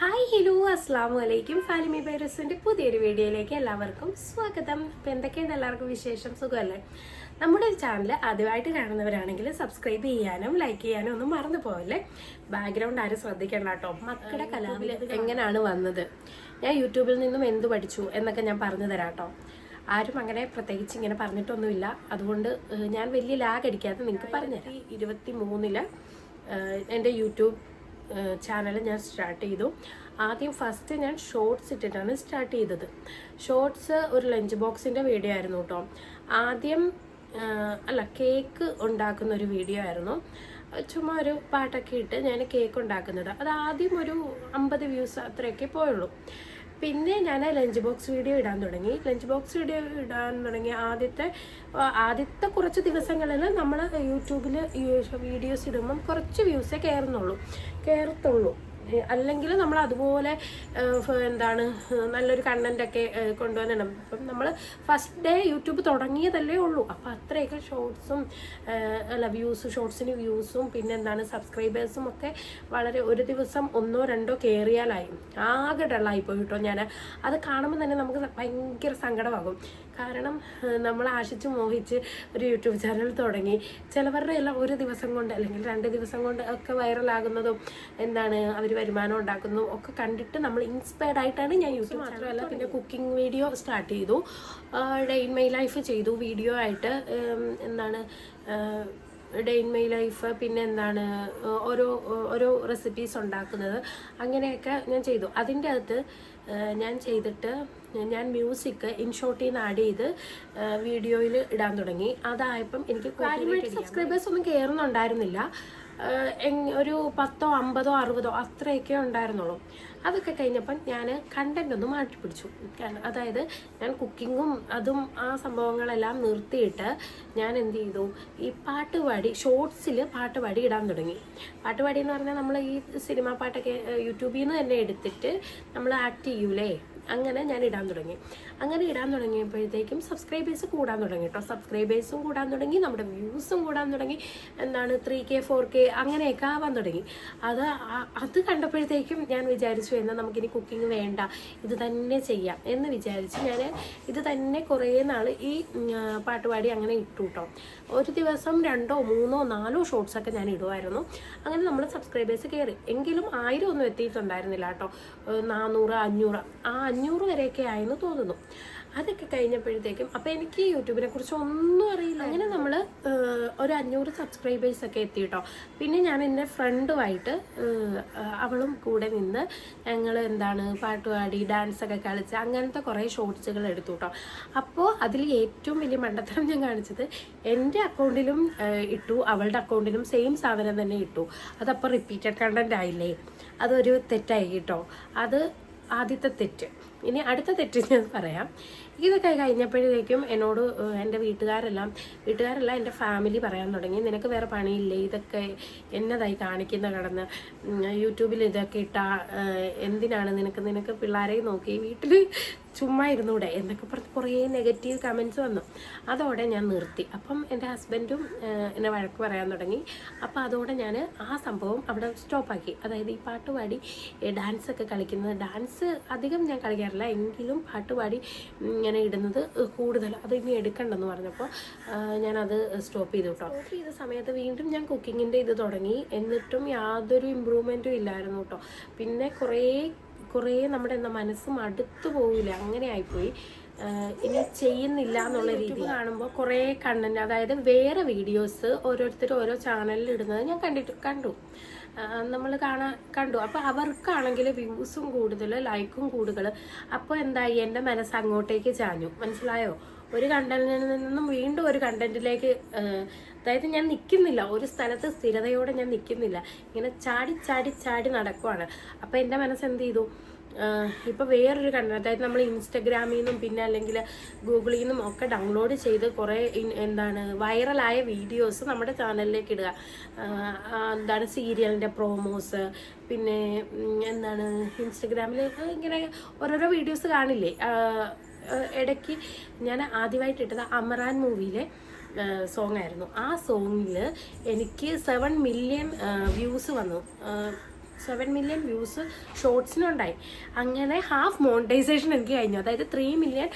Hi hello അസ്സാം വലൈക്കും ഫാലിമി ബൈറസിന്റെ പുതിയൊരു വീഡിയോയിലേക്ക് എല്ലാവർക്കും സ്വാഗതം. അപ്പോൾ എന്തൊക്കെയാണ് എല്ലാവർക്കും വിശേഷം? സുഖമല്ലേ? നമ്മുടെ ചാനൽ ആദ്യമായിട്ട് കാണുന്നവരാണെങ്കിൽ സബ്സ്ക്രൈബ് ചെയ്യാനും ലൈക്ക് ചെയ്യാനും ഒന്നും മറന്നു പോകല്ലേ ബാക്ക്ഗ്രൗണ്ട് ആരും ശ്രദ്ധിക്കണ്ട കേട്ടോ. മക്കളുടെ കലാവിൽ എങ്ങനെയാണ് വന്നത്? ഞാൻ യൂട്യൂബിൽ നിന്നും എന്ത് പഠിച്ചു എന്നൊക്കെ ഞാൻ പറഞ്ഞു തരാം കേട്ടോ. ആരും അങ്ങനെ പ്രത്യേകിച്ച് ഇങ്ങനെ പറഞ്ഞിട്ടൊന്നുമില്ല. അതുകൊണ്ട് ഞാൻ വലിയ ലാഗ് അടിക്കാതെ നിങ്ങൾക്ക് പറഞ്ഞുതരാം. ഇരുപത്തി മൂന്നിൽ എന്റെ യൂട്യൂബ് ചാനൽ ഞാൻ സ്റ്റാർട്ട് ചെയ്തു. ആദ്യം ഫസ്റ്റ് ഞാൻ ഷോർട്സ് ഇട്ടിട്ടാണ് സ്റ്റാർട്ട് ചെയ്തത്. ഷോർട്സ് ഒരു ലഞ്ച് ബോക്സിന്റെ വീഡിയോ ആയിരുന്നു കേട്ടോ ആദ്യം അല്ല കേക്ക് ഉണ്ടാക്കുന്ന ഒരു വീഡിയോ ആയിരുന്നു. ചുമ്മാ ഒരു പാട്ടൊക്കെ ഇട്ട് ഞാൻ കേക്ക് ഉണ്ടാക്കുന്നത്. അത് ആദ്യം ഒരു അമ്പത് വ്യൂസ് അത്രയൊക്കെ പോയുള്ളൂ. പിന്നെ ഞാൻ ലഞ്ച് ബോക്സ് വീഡിയോ ഇടാൻ തുടങ്ങി. ലഞ്ച് ബോക്സ് വീഡിയോ ഇടാൻ തുടങ്ങി ആദ്യത്തെ ആദ്യത്തെ കുറച്ച് ദിവസങ്ങളിൽ നമ്മൾ യൂട്യൂബിൽ വീഡിയോസ് ഇടുമ്പം കുറച്ച് വ്യൂസേ കയറുന്നുള്ളൂ. കയറത്തുള്ളൂ. അല്ലെങ്കിൽ നമ്മൾ അതുപോലെ എന്താണ് നല്ലൊരു ഏ, കൊണ്ടുവന്നിടണം. അപ്പം നമ്മൾ ഫസ്റ്റ് ഡേ യൂട്യൂബ് തുടങ്ങിയതല്ലേ ഉള്ളൂ. അപ്പം അത്രയൊക്കെ ഷോർട്സും അല്ല വ്യൂസ് ഷോർട്സിന് വ്യൂസും പിന്നെ എന്താണ് സബ്സ്ക്രൈബേഴ്സും ഒക്കെ വളരെ ഒരു ദിവസം ഒന്നോ രണ്ടോ കയറിയാലായി ആകെ ഡളായി പോയി കേട്ടോ ഞാൻ അത് കാണുമ്പോൾ തന്നെ നമുക്ക് ഭയങ്കര സങ്കടമാകും. കാരണം നമ്മൾ ആശിച്ച് മോഹിച്ച് ഒരു യൂട്യൂബ് ചാനൽ തുടങ്ങി. ചിലവരുടെ എല്ലാം ഒരു ദിവസം കൊണ്ട് അല്ലെങ്കിൽ രണ്ട് ദിവസം കൊണ്ട് ഒക്കെ വൈറലാകുന്നതും എന്താണ് അവർ വരുമാനം ഉണ്ടാക്കുന്നതും ഒക്കെ കണ്ടിട്ട് നമ്മൾ ഇൻസ്പയർഡ് ആയിട്ടാണ് ഞാൻ യൂട്യൂബ് മാത്രമല്ല പിന്നെ കുക്കിംഗ് വീഡിയോ സ്റ്റാർട്ട് ചെയ്തു. ഡെയിൻ ഇൻ മൈ ലൈഫ് ചെയ്തു വീഡിയോ ആയിട്ട്. എന്താണ് ഡെയിൻ ഇൻ മൈ ലൈഫ് പിന്നെ എന്താണ് ഓരോ ഓരോ റെസിപ്പീസ് ഉണ്ടാക്കുന്നത്. അങ്ങനെയൊക്കെ ഞാൻ ചെയ്തു. അതിന്റെ അകത്ത് ഞാൻ ചെയ്തിട്ട് ഞാൻ മ്യൂസിക് ഇൻഷോട്ടിൽ നിന്ന് ആഡ് ചെയ്ത് വീഡിയോയിൽ ഇടാൻ തുടങ്ങി. അതായപ്പം എനിക്ക് സബ്സ്ക്രൈബേഴ്സ് ഒന്നും കയറുന്നുണ്ടായിരുന്നില്ല ഒരു പത്തോ അമ്പതോ അറുപതോ അത്രയൊക്കെ ഉണ്ടായിരുന്നുള്ളൂ. അതൊക്കെ കഴിഞ്ഞപ്പം ഞാൻ കണ്ടന്റ് ഒന്ന് മാറ്റി പിടിച്ചു. അതായത് ഞാൻ കുക്കിങ്ങും അതും ആ സംഭവങ്ങളെല്ലാം നിർത്തിയിട്ട് ഞാൻ എന്ത് ചെയ്തു? ഈ പാട്ട് പാടി ഷോർട്സിൽ പാട്ട് പാടി ഇടാൻ തുടങ്ങി. പാട്ട് പാടി എന്ന് പറഞ്ഞാൽ നമ്മൾ ഈ സിനിമാ പാട്ടൊക്കെ യൂട്യൂബിൽ നിന്ന് തന്നെ എടുത്തിട്ട് നമ്മൾ ആക്ട് ചെയ്യൂലേ? അങ്ങനെ ഞാൻ ഇടാൻ തുടങ്ങി. അങ്ങനെ ഇടാൻ തുടങ്ങിയപ്പോഴത്തേക്കും സബ്സ്ക്രൈബേഴ്സ് കൂടാൻ തുടങ്ങി കേട്ടോ സബ്സ്ക്രൈബേഴ്സും കൂടാൻ തുടങ്ങി നമ്മുടെ വ്യൂസും കൂടാൻ തുടങ്ങി. എന്താണ് ത്രീ കെ ഫോർ കെ അങ്ങനെയൊക്കെ ആവാൻ തുടങ്ങി. അത് അത് കണ്ടപ്പോഴത്തേക്കും ഞാൻ വിചാരിച്ചു എന്നാൽ നമുക്കിനി കുക്കിംഗ് വേണ്ട ഇത് തന്നെ ചെയ്യാം എന്ന് വിചാരിച്ച് ഞാൻ ഇത് തന്നെ കുറേ നാൾ ഈ പാട്ടുപാടി അങ്ങനെ ഇട്ടു കേട്ടോ ഒരു ദിവസം രണ്ടോ മൂന്നോ നാലോ ഷോർട്സൊക്കെ ഞാൻ ഇടുമായിരുന്നു അങ്ങനെ നമ്മൾ സബ്സ്ക്രൈബേഴ്സ് കയറി. എങ്കിലും ആയിരം ഒന്നും എത്തിയിട്ടുണ്ടായിരുന്നില്ല കേട്ടോ നാനൂറ് അഞ്ഞൂറ് ആ അഞ്ഞൂറ് വരെയൊക്കെ ആയെന്ന് തോന്നുന്നു. അതൊക്കെ കഴിഞ്ഞപ്പോഴത്തേക്കും അപ്പം എനിക്ക് യൂട്യൂബിനെ കുറിച്ച് ഒന്നും അറിയില്ല. അങ്ങനെ നമ്മൾ ഒരു അഞ്ഞൂറ് സബ്സ്ക്രൈബേഴ്സ് ഒക്കെ എത്തി കേട്ടോ പിന്നെ ഞാൻ എന്റെ ഫ്രണ്ടുമായിട്ട് അവളും കൂടെ നിന്ന് ഞങ്ങൾ എന്താണ് പാട്ട് പാടി ഡാൻസ് ഒക്കെ കളിച്ച് അങ്ങനത്തെ കുറേ ഷോർട്സുകൾ എടുത്തു കേട്ടോ അപ്പോൾ അതിൽ ഏറ്റവും വലിയ മണ്ടത്തരം ഞാൻ കാണിച്ചത് എന്റെ അക്കൗണ്ടിലും ഇട്ടു. അവളുടെ അക്കൗണ്ടിലും സെയിം സാധനം തന്നെ ഇട്ടു. അതപ്പോൾ റിപ്പീറ്റഡ് കണ്ടന്റ് ആയില്ലേ? അതൊരു തെറ്റായി കേട്ടോ അത് ആദ്യത്തെ തെറ്റ്. ഇനി അടുത്ത തെറ്റ് ഞാൻ പറയാം. ഇതൊക്കെ കഴിഞ്ഞപ്പോഴത്തേക്കും എന്നോട് എന്റെ വീട്ടുകാരെല്ലാം വീട്ടുകാരെല്ലാം എന്റെ ഫാമിലി പറയാൻ തുടങ്ങി. നിനക്ക് വേറെ പണിയില്ലേ? ഇതൊക്കെ എന്നതായി കാണിക്കുന്ന കടന്ന് യൂട്യൂബിൽ ഇതൊക്കെ ഇട്ടാ എന്തിനാണ് നിനക്ക്? നിനക്ക് പിള്ളേരെ നോക്കി വീട്ടിൽ ചുമ്മാ ഇരുന്നൂടെ എന്നൊക്കെ പറഞ്ഞ് കുറേ നെഗറ്റീവ് കമൻസ് വന്നു. അതോടെ ഞാൻ നിർത്തി. അപ്പം എന്റെ ഹസ്ബൻഡും എന്നെ വഴക്ക് പറയാൻ തുടങ്ങി. അപ്പോൾ അതോടെ ഞാൻ ആ സംഭവം അവിടെ സ്റ്റോപ്പാക്കി. അതായത് ഈ പാട്ട് പാടി ഡാൻസ് ഒക്കെ കളിക്കുന്നത്. ഡാൻസ് അധികം ഞാൻ കളിക്കാറില്ല. എങ്കിലും പാട്ട് പാടി ഇങ്ങനെ ഇടുന്നത് കൂടുതൽ. അത് ഇനി എടുക്കണ്ടെന്ന് പറഞ്ഞപ്പോൾ ഞാനത് സ്റ്റോപ്പ് ചെയ്തു കേട്ടോ സ്റ്റോപ്പ് ചെയ്ത സമയത്ത് വീണ്ടും ഞാൻ കുക്കിങ്ങിന്റെ ഇത് തുടങ്ങി. എന്നിട്ടും യാതൊരു ഇമ്പ്രൂവ്മെന്റും ഇല്ലായിരുന്നു കേട്ടോ പിന്നെ കുറേ കുറേ നമ്മുടെ എന്താ മനസ്സ് മടുത്തു പോവില്ല. അങ്ങനെ ആയിപ്പോയി. ഇനി ചെയ്യുന്നില്ല എന്നുള്ള രീതി കാണുമ്പോൾ കുറേ കണ്ടന്റ് അതായത് വേറെ വീഡിയോസ് ഓരോരുത്തർ ഓരോ ചാനലിൽ ഇടുന്നത് ഞാൻ കണ്ടിട്ട് കണ്ടു. നമ്മൾ കാണാൻ കണ്ടു. അപ്പോൾ അവർക്കാണെങ്കിൽ വ്യൂസും കൂടുതൽ ലൈക്കും കൂടുതൽ അപ്പോൾ എന്തായി? എന്റെ മനസ്സ് അങ്ങോട്ടേക്ക് ചാഞ്ഞു. മനസ്സിലായോ? ഒരു കണ്ടന്റിൽ നിന്നും വീണ്ടും ഒരു കണ്ടന്റിലേക്ക് അതായത് ഞാൻ നിൽക്കുന്നില്ല ഒരു സ്ഥലത്ത് സ്ഥിരതയോടെ ഞാൻ നിൽക്കുന്നില്ല ഇങ്ങനെ ചാടി ചാടി ചാടി നടക്കുവാണ്. അപ്പോൾ എന്റെ മനസ്സ് എന്ത് ചെയ്തു? ആഹ് ഇപ്പൊ വേറൊരു കണ്ടന്റ് അതായത് നമ്മൾ ഇൻസ്റ്റഗ്രാമിൽ നിന്നും പിന്നെ അല്ലെങ്കിൽ ഗൂഗിളിൽ നിന്നും ഒക്കെ ഡൗൺലോഡ് ചെയ്ത് കുറേ എന്താണ് വൈറലായ വീഡിയോസ് നമ്മുടെ ചാനലിലേക്ക് ഇടുക. എന്താണ് സീരിയലിന്റെ പ്രോമോസ് പിന്നെ എന്താണ് ഇൻസ്റ്റഗ്രാമിൽ ഇങ്ങനെ ഓരോരോ വീഡിയോസ് കാണില്ലേ? ഇടയ്ക്ക് ഞാൻ ആദ്യമായിട്ട് ഇട്ടത് അമറാൻ മൂവിയിലെ സോങ് ആയിരുന്നു. ആ സോങ്ങിൽ എനിക്ക് സെവൻ മില്യൺ വ്യൂസ് വന്നു. സെവൻ മില്യൺ വ്യൂസ് ഷോർട്സിനുണ്ടായി അങ്ങനെ ഹാഫ് മോണിറ്റൈസേഷൻ എനിക്ക് കഴിഞ്ഞു. അതായത് ത്രീ മില്യൺ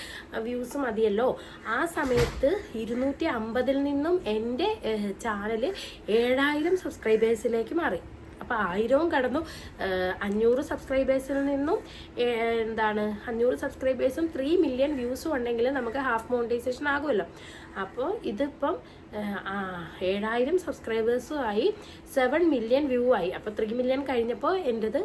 വ്യൂസ് മതിയല്ലോ. ആ സമയത്ത് ഇരുന്നൂറ്റി അമ്പതിൽ നിന്നും എന്റെ ചാനൽ ഏഴായിരം സബ്സ്ക്രൈബേഴ്സിലേക്ക് മാറി. അപ്പോൾ ആയിരവും കടന്നു. അഞ്ഞൂറ് സബ്സ്ക്രൈബേഴ്സിൽ നിന്നും എന്താണ് അഞ്ഞൂറ് സബ്സ്ക്രൈബേഴ്സും ത്രീ മില്യൺ വ്യൂസും ഉണ്ടെങ്കിൽ നമുക്ക് ഹാഫ് മോണിറ്റൈസേഷൻ ആകുമല്ലോ. അപ്പോൾ ഇതിപ്പം ഏഴായിരം സബ്സ്ക്രൈബേഴ്സും ആയി സെവൻ മില്യൺ വ്യൂ ആയി. അപ്പോൾ ത്രീ മില്യൺ കഴിഞ്ഞപ്പോൾ എന്റെത്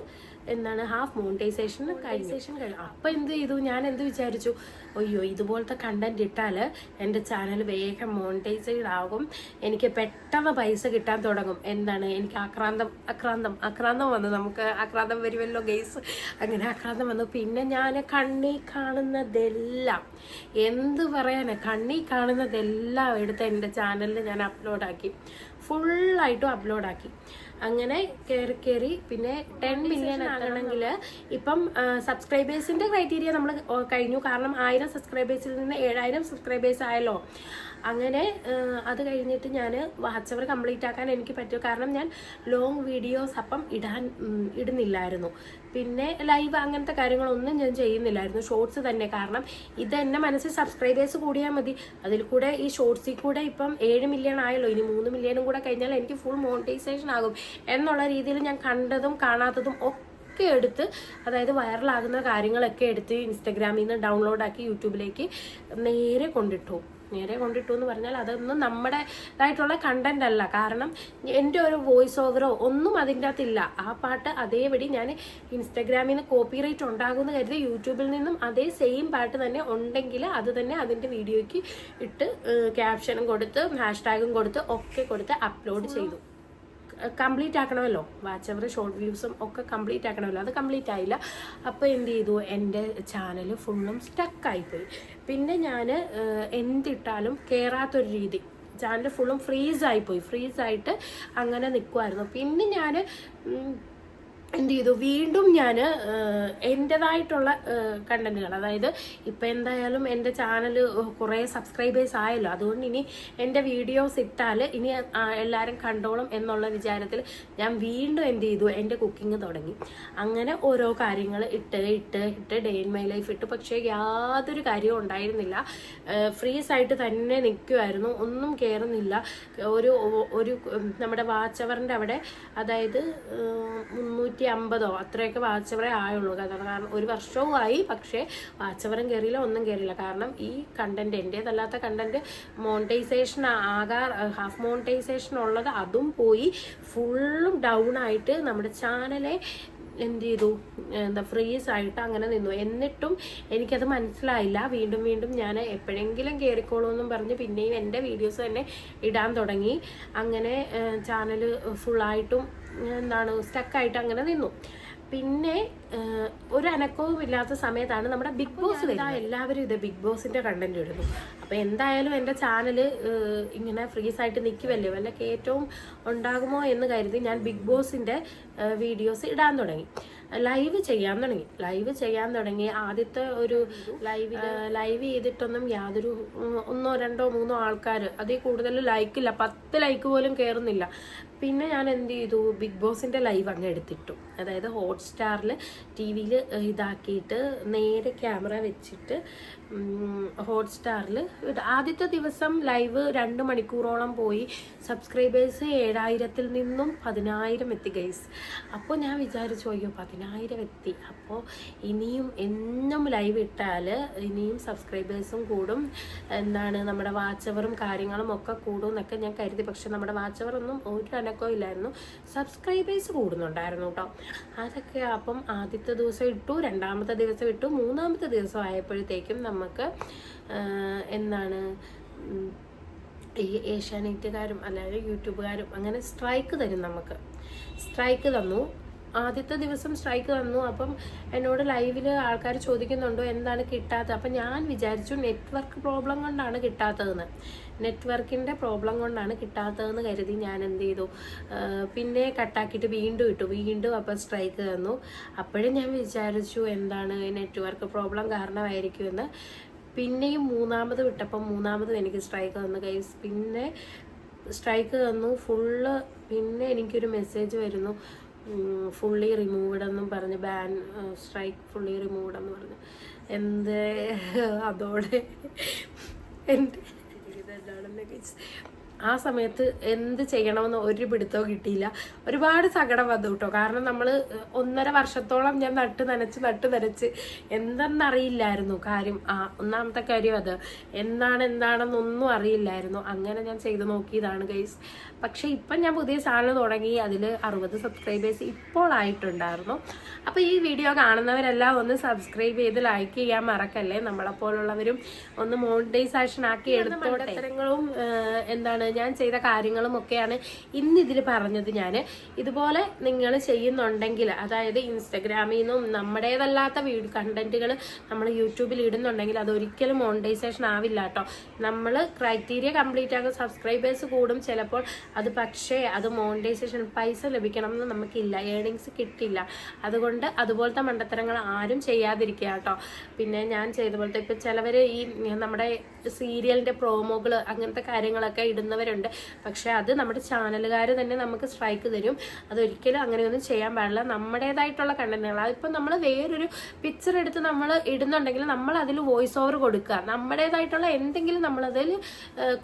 എന്താണ് ഹാഫ് മോണിറ്റൈസേഷൻ മോണിറ്റൈസേഷൻ കഴിഞ്ഞു അപ്പോൾ എന്ത് ചെയ്തു? ഞാൻ എന്ത് വിചാരിച്ചു? അയ്യോ ഇതുപോലത്തെ കണ്ടന്റ് ഇട്ടാൽ എന്റെ ചാനൽ വേഗം മോണിറ്റൈസേഡ് ആകും. എനിക്ക് പെട്ടെന്ന് പൈസ കിട്ടാൻ തുടങ്ങും. എന്താണ് എനിക്ക് ആക്രാന്തം അക്രാന്തം അക്രാന്തം വന്നു. നമുക്ക് ആക്രാന്തം വരുമല്ലോ ഗെയ്സ് അങ്ങനെ ആക്രാന്തം വന്നു. പിന്നെ ഞാൻ കണ്ണി കാണുന്നതെല്ലാം എന്ത് പറയാനാ കണ്ണി കാണുന്നതെല്ലാം എടുത്ത് എന്റെ ചാനലിൽ ഞാൻ അപ്ലോഡാക്കി ഫുള്ളായിട്ടും അപ്ലോഡാക്കി അങ്ങനെ കയറി കയറി പിന്നെ ടെൻ മില്യൺ ആകണമെങ്കിൽ ഇപ്പം സബ്സ്ക്രൈബേഴ്സിന്റെ ക്രൈറ്റീരിയ നമ്മൾ കഴിഞ്ഞു. കാരണം ആയിരം സബ്സ്ക്രൈബേഴ്സിൽ നിന്ന് ഏഴായിരം സബ്സ്ക്രൈബേഴ്സ് ആയല്ലോ. അങ്ങനെ അത് കഴിഞ്ഞിട്ട് ഞാൻ വാച്ച് അവർ കംപ്ലീറ്റ് ആക്കാൻ എനിക്ക് പറ്റും. കാരണം ഞാൻ ലോങ് വീഡിയോസ് അപ്പം ഇടാൻ ഇടുന്നില്ലായിരുന്നു. പിന്നെ ലൈവ് അങ്ങനത്തെ കാര്യങ്ങളൊന്നും ഞാൻ ചെയ്യുന്നില്ലായിരുന്നു. ഷോർട്സ് തന്നെ കാരണം ഇത് എന്റെ മനസ്സിൽ സബ്സ്ക്രൈബേഴ്സ് കൂടിയാൽ മതി. അതിൽ കൂടെ ഈ ഷോർട്സിൽ കൂടെ ഇപ്പം ഏഴ് മില്യൺ ആയല്ലോ. ഇനി മൂന്ന് മില്യണും കൂടെ കഴിഞ്ഞാൽ എനിക്ക് ഫുൾ മോണിറ്റൈസേഷൻ ആകും. എന്നുള്ള രീതിയിൽ ഞാൻ കണ്ടതും കാണാത്തതും ഒക്കെ എടുത്ത് അതായത് വൈറലാകുന്ന കാര്യങ്ങളൊക്കെ എടുത്ത് ഇൻസ്റ്റഗ്രാമിൽ നിന്ന് ഡൗൺലോഡാക്കി യൂട്യൂബിലേക്ക് നേരെ കൊണ്ടിട്ടു. നേരെ കൊണ്ടിട്ടു എന്ന് പറഞ്ഞാൽ അതൊന്നും നമ്മുടെ നമ്മുടേതായിട്ടുള്ള കണ്ടന്റ് അല്ല. കാരണം എന്റെ ഒരു വോയിസ് ഓവറോ ഒന്നും അതിന്റെ അകത്തില്ല. ആ പാട്ട് അതേപടി ഞാൻ ഇൻസ്റ്റാഗ്രാമിൽ നിന്ന് കോപ്പി റൈറ്റ് ഉണ്ടാകുമെന്ന് കരുതി യൂട്യൂബിൽ നിന്നും അതേ സെയിം പാട്ട് തന്നെ ഉണ്ടെങ്കിൽ അത് തന്നെ അതിന്റെ വീഡിയോയ്ക്ക് ഇട്ട് ക്യാപ്ഷനും കൊടുത്ത് ഹാഷ്ടാഗും കൊടുത്ത് ഒക്കെ കൊടുത്ത് അപ്ലോഡ് ചെയ്തു. കംപ്ലീറ്റ് ആക്കണമല്ലോ. വാച്ച് അവർ ഷോർട്ട് വ്യൂസും ഒക്കെ കംപ്ലീറ്റ് ആക്കണമല്ലോ. അത് കംപ്ലീറ്റ് ആയില്ല. അപ്പോൾ എന്ത് ചെയ്തു? എന്റെ ചാനൽ ഫുള്ളും സ്റ്റക്കായിപ്പോയി പിന്നെ ഞാൻ എന്തിട്ടാലും കയറാത്തൊരു രീതി. ചാനൽ ഫുള്ളും ഫ്രീസായിപ്പോയി ഫ്രീസായിട്ട് അങ്ങനെ നിൽക്കുമായിരുന്നു പിന്നെ ഞാൻ എന്ത് ചെയ്തു വീണ്ടും ഞാൻ എന്റെതായിട്ടുള്ള കണ്ടന്റുകൾ. അതായത് ഇപ്പം എന്തായാലും എന്റെ ചാനൽ കുറേ സബ്സ്ക്രൈബേഴ്സ് ആയല്ലോ. അതുകൊണ്ട് ഇനി എന്റെ വീഡിയോസ് ഇട്ടാൽ ഇനി എല്ലാവരും കണ്ടോളും എന്നുള്ള വിചാരത്തിൽ ഞാൻ വീണ്ടും എന്ത് ചെയ്തു എന്റെ കുക്കിംഗ് തുടങ്ങി. അങ്ങനെ ഓരോ കാര്യങ്ങൾ ഇട്ട് ഇട്ട് ഇട്ട് ഡേ ഇൻ മൈ ലൈഫ് ഇട്ട്. പക്ഷേ യാതൊരു കാര്യവും ഉണ്ടായിരുന്നില്ല. ഫ്രീസ് ആയിട്ട് തന്നെ നിൽക്കുമായിരുന്നു ഒന്നും കയറുന്നില്ല ഒരു ഒരു നമ്മുടെ വാച്ച് അവറിന്റെ അവിടെ അതായത് മുന്നൂറ്റി അമ്പതോ അത്രയൊക്കെ വാച്ചവറേ ആയുള്ളൂ. കാരണം കാരണം ഒരു വർഷവും ആയി പക്ഷേ വാച്ചവരം കയറിയില്ല ഒന്നും കയറിയില്ല കാരണം ഈ കണ്ടന്റ് എന്റെതല്ലാത്ത കണ്ടന്റ് മോണിറ്റൈസേഷൻ ആകാ ഹാഫ് മോണിറ്റൈസേഷൻ ഉള്ളത് അതും പോയി ഫുള്ളും ഡൗൺ ആയിട്ട് നമ്മുടെ ചാനലെ എന്ത് ചെയ്തു? എന്താ ഫ്രീസ് ആയിട്ട് അങ്ങനെ നിന്നു. എന്നിട്ടും എനിക്കത് മനസ്സിലായില്ല. വീണ്ടും വീണ്ടും ഞാൻ എപ്പോഴെങ്കിലും കയറിക്കോളൂ എന്നും പറഞ്ഞ് പിന്നെയും എന്റെ വീഡിയോസ് തന്നെ ഇടാൻ തുടങ്ങി. അങ്ങനെ ചാനൽ ഫുള്ളായിട്ടും എന്താണ് സ്റ്റക്കായിട്ട് അങ്ങനെ നിന്നു. പിന്നെ ഒരു അനക്കവും ഇല്ലാത്ത സമയത്താണ് നമ്മുടെ ബിഗ് ബോസ് വരുന്നത്. എല്ലാവരും ഇത് ബിഗ് ബോസിന്റെ കണ്ടന്റ് ഇടുന്നു. അപ്പൊ എന്തായാലും എന്റെ ചാനൽ ഇങ്ങനെ ഫ്രീസ് ആയിട്ട് നിൽക്കുമല്ലേ വല്ല ഏറ്റവും ഉണ്ടാകുമോ എന്ന് കരുതി ഞാൻ ബിഗ് ബോസിന്റെ വീഡിയോസ് ഇടാൻ തുടങ്ങി. ലൈവ് ചെയ്യാൻ തുടങ്ങി. ലൈവ് ചെയ്യാൻ തുടങ്ങി. ആദ്യത്തെ ഒരു ലൈവ് ലൈവ് ചെയ്തിട്ടൊന്നും യാതൊരു ഒന്നോ രണ്ടോ മൂന്നോ ആൾക്കാർ അതിൽ കൂടുതൽ ലൈക്കില്ല പത്ത് ലൈക്ക് പോലും കയറുന്നില്ല പിന്നെ ഞാൻ എന്ത് ചെയ്തു? ബിഗ് ബോസിന്റെ ലൈവ് അങ്ങ് എടുത്തിട്ടു. അതായത് ഹോട്ട്സ്റ്റാറിൽ ടി വിയിൽ ഇതാക്കിയിട്ട് നേരെ ക്യാമറ വെച്ചിട്ട് ഹോട്ട്സ്റ്റാറിൽ ആദ്യത്തെ ദിവസം ലൈവ് രണ്ട് മണിക്കൂറോളം പോയി. സബ്സ്ക്രൈബേഴ്സ് ഏഴായിരത്തിൽ നിന്നും പതിനായിരം എത്തി ഗൈസ് അപ്പോൾ ഞാൻ വിചാരിച്ചു അയ്യോ പതിനായിരം എത്തി. അപ്പോൾ ഇനിയും എന്നും ലൈവ് ഇട്ടാൽ ഇനിയും സബ്സ്ക്രൈബേഴ്സും കൂടും. എന്താണ് നമ്മുടെ വാച്ചവറും കാര്യങ്ങളും ഒക്കെ കൂടും എന്നൊക്കെ ഞാൻ കരുതി. പക്ഷെ നമ്മുടെ വാച്ചവറൊന്നും ഒരു അനക്കവും ഇല്ലായിരുന്നു. സബ്സ്ക്രൈബേഴ്സ് കൂടുന്നുണ്ടായിരുന്നു കേട്ടോ അതൊക്കെ അപ്പം ആദ്യത്തെ ദിവസം ഇട്ടു രണ്ടാമത്തെ ദിവസം ഇട്ടു മൂന്നാമത്തെ ദിവസം ആയപ്പോഴത്തേക്കും നമുക്ക് എന്താണ് ഈ ഏഷ്യാനെറ്റുകാരും അല്ലാതെ യൂട്യൂബുകാരും അങ്ങനെ സ്ട്രൈക്ക് തരും നമുക്ക്. സ്ട്രൈക്ക് തന്നു. ആദ്യത്തെ ദിവസം സ്ട്രൈക്ക് വന്നു. അപ്പം എന്നോട് ലൈവിൽ ആൾക്കാർ ചോദിക്കുന്നുണ്ടോ എന്താണ് കിട്ടാത്തത്? അപ്പം ഞാൻ വിചാരിച്ചു നെറ്റ്വർക്ക് പ്രോബ്ലം കൊണ്ടാണ് കിട്ടാത്തതെന്ന്. നെറ്റ്വർക്കിന്റെ പ്രോബ്ലം കൊണ്ടാണ് കിട്ടാത്തതെന്ന് കരുതി ഞാൻ എന്ത് ചെയ്തു. പിന്നെ കട്ടാക്കിയിട്ട് വീണ്ടും ഇട്ടു. വീണ്ടും അപ്പം സ്ട്രൈക്ക് തന്നു അപ്പോഴും ഞാൻ വിചാരിച്ചു എന്താണ് നെറ്റ്വർക്ക് പ്രോബ്ലം കാരണമായിരിക്കുമെന്ന്. പിന്നെയും മൂന്നാമത് വിട്ടപ്പം മൂന്നാമത് എനിക്ക് സ്ട്രൈക്ക് തന്നു കൈസ് പിന്നെ സ്ട്രൈക്ക് തന്നു ഫുള്ള് പിന്നെ എനിക്കൊരു മെസ്സേജ് വരുന്നു. ഫുള്ളി റിമൂവ്ഡ് എന്നും പറഞ്ഞ് ബാൻ സ്ട്രൈക്ക് ഫുള്ളി റിമൂവ്ഡ് എന്ന് പറഞ്ഞ്. എന്ത് അതോടെ എന്റെ. ആ സമയത്ത് എന്ത് ചെയ്യണമെന്ന് ഒരു പിടുത്തോ കിട്ടിയില്ല. ഒരുപാട് സങ്കടം വന്നു കേട്ടോ കാരണം നമ്മൾ ഒന്നര വർഷത്തോളം ഞാൻ നട്ട് നനച്ച് നട്ട് നനച്ച് എന്തെന്നറിയില്ലായിരുന്നു കാര്യം. ആ ഒന്നാമത്തെ കാര്യം അത്. എന്താണ് എന്താണെന്നൊന്നും അറിയില്ലായിരുന്നു. അങ്ങനെ ഞാൻ ചെയ്തു നോക്കിയതാണ് ഗൈസ് പക്ഷെ ഇപ്പം ഞാൻ പുതിയ ചാനൽ തുടങ്ങി അതിൽ അറുപത് സബ്സ്ക്രൈബേഴ്സ് ഇപ്പോൾ ആയിട്ടുണ്ടായിരുന്നു. അപ്പോൾ ഈ വീഡിയോ കാണുന്നവരെല്ലാം ഒന്ന് സബ്സ്ക്രൈബ് ചെയ്ത് ലൈക്ക് ചെയ്യാൻ മറക്കല്ലേ? നമ്മളെപ്പോലുള്ളവരും ഒന്ന് മോണിറ്റൈസേഷൻ ആക്കി എടുത്തോട്ടത്തരങ്ങളും എന്താണ് ഞാൻ ചെയ്ത കാര്യങ്ങളും ഒക്കെയാണ് ഇന്ന് ഇതിൽ പറഞ്ഞത് ഞാൻ. ഇതുപോലെ നിങ്ങൾ ചെയ്യുന്നുണ്ടെങ്കിൽ അതായത് ഇൻസ്റ്റഗ്രാമിൽ നിന്നും നമ്മുടേതല്ലാത്ത വീഡിയോ കണ്ടന്റുകൾ നമ്മൾ യൂട്യൂബിൽ ഇടുന്നുണ്ടെങ്കിൽ അത് ഒരിക്കലും മോണിറ്റൈസേഷൻ ആവില്ല കേട്ടോ. നമ്മൾ ക്രൈറ്റീരിയ കംപ്ലീറ്റ് ആകും സബ്സ്ക്രൈബേഴ്സ് കൂടും. ചിലപ്പോൾ അത് പക്ഷേ അത് മോണിറ്റൈസേഷൻ പൈസ ലഭിക്കണം എന്ന് നമുക്കില്ല ഏണിങ്സ് കിട്ടില്ല. അതുകൊണ്ട് അതുപോലത്തെ മണ്ടത്തരങ്ങൾ ആരും ചെയ്യാതിരിക്കുക കേട്ടോ. പിന്നെ ഞാൻ ചെയ്ത പോലത്തെ ഇപ്പം ചിലവർ ഈ നമ്മുടെ സീരിയലിന്റെ പ്രോമോകൾ അങ്ങനത്തെ കാര്യങ്ങളൊക്കെ ഇടുന്നവരുണ്ട്. പക്ഷേ അത് നമ്മുടെ ചാനലുകാർ തന്നെ നമുക്ക് സ്ട്രൈക്ക് തരും. അതൊരിക്കലും അങ്ങനെയൊന്നും ചെയ്യാൻ പാടില്ല. നമ്മുടേതായിട്ടുള്ള കണ്ടന്റുകൾ അതിപ്പോൾ നമ്മൾ വേറൊരു പിക്ചർ എടുത്ത് നമ്മൾ ഇടുന്നുണ്ടെങ്കിൽ നമ്മൾ അതിൽ വോയിസ് ഓവർ കൊടുക്കുക. നമ്മുടേതായിട്ടുള്ള എന്തെങ്കിലും നമ്മളതിൽ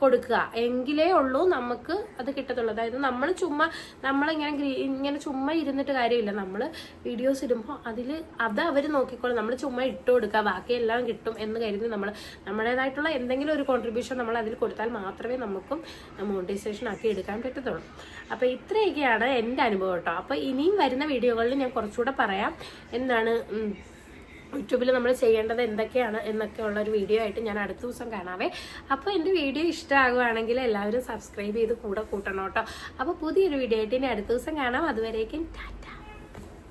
കൊടുക്കുക. എങ്കിലേ ഉള്ളൂ നമുക്ക് അത് കിട്ടത്തുള്ളൂ. അതായത് നമ്മൾ ചുമ്മാ നമ്മളിങ്ങനെ ഇങ്ങനെ ചുമ്മാ ഇരുന്നിട്ട് കാര്യമില്ല. നമ്മൾ വീഡിയോസ് ഇടുമ്പോൾ അതിൽ അത് അവർ നോക്കിക്കോളും. നമ്മൾ ചുമ്മാ ഇട്ട് കൊടുക്കുക. ബാക്കിയെല്ലാം കിട്ടും എന്ന് കരുതി നമ്മൾ നമ്മുടേതായിട്ടുള്ള എന്തെങ്കിലും ഒരു കോൺട്രിബ്യൂഷൻ നമ്മൾ അതിൽ കൊടുത്താൽ മാത്രമേ നമുക്കും മോണിറ്റൈസേഷൻ ആക്കി എടുക്കാൻ പറ്റത്തുള്ളൂ. അപ്പോൾ ഇത്രയൊക്കെയാണ് എന്റെ അനുഭവം കേട്ടോ. അപ്പോൾ ഇനിയും വരുന്ന വീഡിയോകളിൽ ഞാൻ കുറച്ചുകൂടെ പറയാം. എന്താണ് യൂട്യൂബിൽ നമ്മൾ ചെയ്യേണ്ടത് എന്തൊക്കെയാണ് എന്നൊക്കെ ഉള്ള ഒരു വീഡിയോ ആയിട്ട് ഞാൻ അടുത്ത ദിവസം കാണാവേ. അപ്പോൾ എന്റെ വീഡിയോ ഇഷ്ടമാകുവാണെങ്കിൽ എല്ലാവരും സബ്സ്ക്രൈബ് ചെയ്ത് കൂടെ കൂട്ടണം കേട്ടോ. അപ്പോൾ പുതിയൊരു വീഡിയോ ആയിട്ട് ഇനി അടുത്ത ദിവസം കാണാം. അതുവരേക്കും ടാറ്റ.